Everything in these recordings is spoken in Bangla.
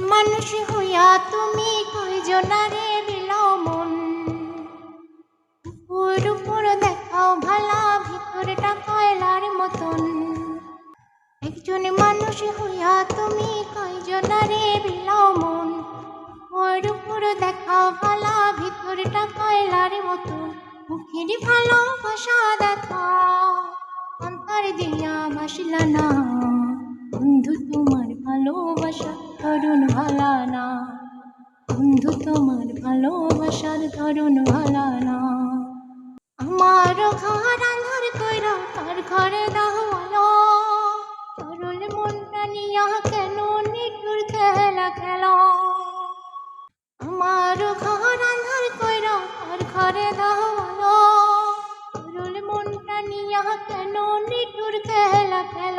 মানুষ হইয়া তুমি কয়জনারে বিলাও মন উপর উপর দেখাও ভালা, ভিতরটা কয়লার মতন। একজন মানুষ হইয়া তুমি কয়জনারে বিলাও মন উপর উপর দেখাও ভালা, ভিতরটা কয়লার মতন। মুখের ভালোবাসা দেখাও অন্তর দিয়া ভাসলা না। বন্ধু, তোমার ভালোবাসা ধরুন ভালা না বন্ধু তোমার ভালোবাসার ধরুন ভালা না আমার ঘর আন্ধার কইরা তার ঘরে দাহওয়ালো তরল মনটা নিয়া কেন নিটুর খেলা খেল? আমার ঘর আন্ধার কইরা তার ঘরে দাহওয়ালো তরল মনটা নিয়া কেন নিটুর খেলা খেল?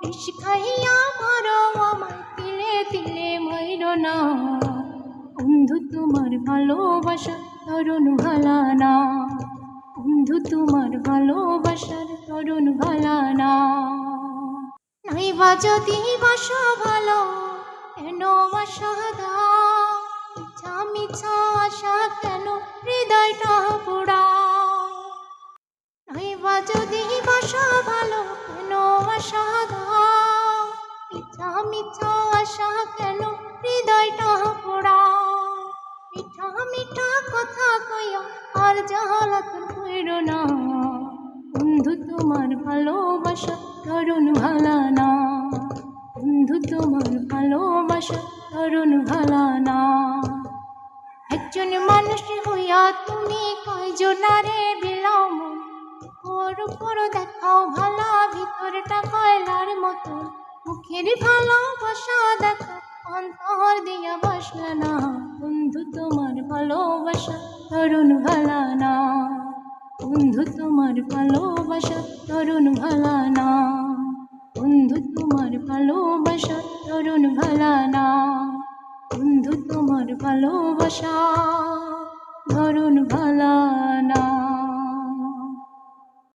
বিষ খাইয়া মারো আমায় তিলে মইর না। বন্ধু তোমার ভালোবাসা তরুণ ভালা না। বন্ধু তোমার ভালোবাসার তরুণ ভালা না। নাইবা যদি বাসা ভালো, কেন বাসা দাও মিছা আশা কেন হৃদয়টা পোড়াও নাইবা যদি বাসা ভালো, কেন আশা দাও মিছা মিঠা কথা কইয়া আর জাহালাতুন কইর না। বন্ধু তোমার ভালোবাসা তরুণ ভালা না। বন্ধু তোমার ভালোবাসা তরুণ ভালা না। একজন মানুষ হইয়া তুমি কয়জনারে বিলাও মন ওর উপর দেখাও ভালা, ভিতরটা কয়লার মতো। মুখের ভালোবাসা দেখা, অন্তর দিয়া বসল বন্ধু তোমার ভালোবাসা, তরুণ ভালা না বন্ধু, তোমার ভালোবাসা, তরুণ ভালা না বন্ধু, তোমার ভালোবাসা, তরুণ ভালা না বন্ধু, তোমার ভালোবাসা।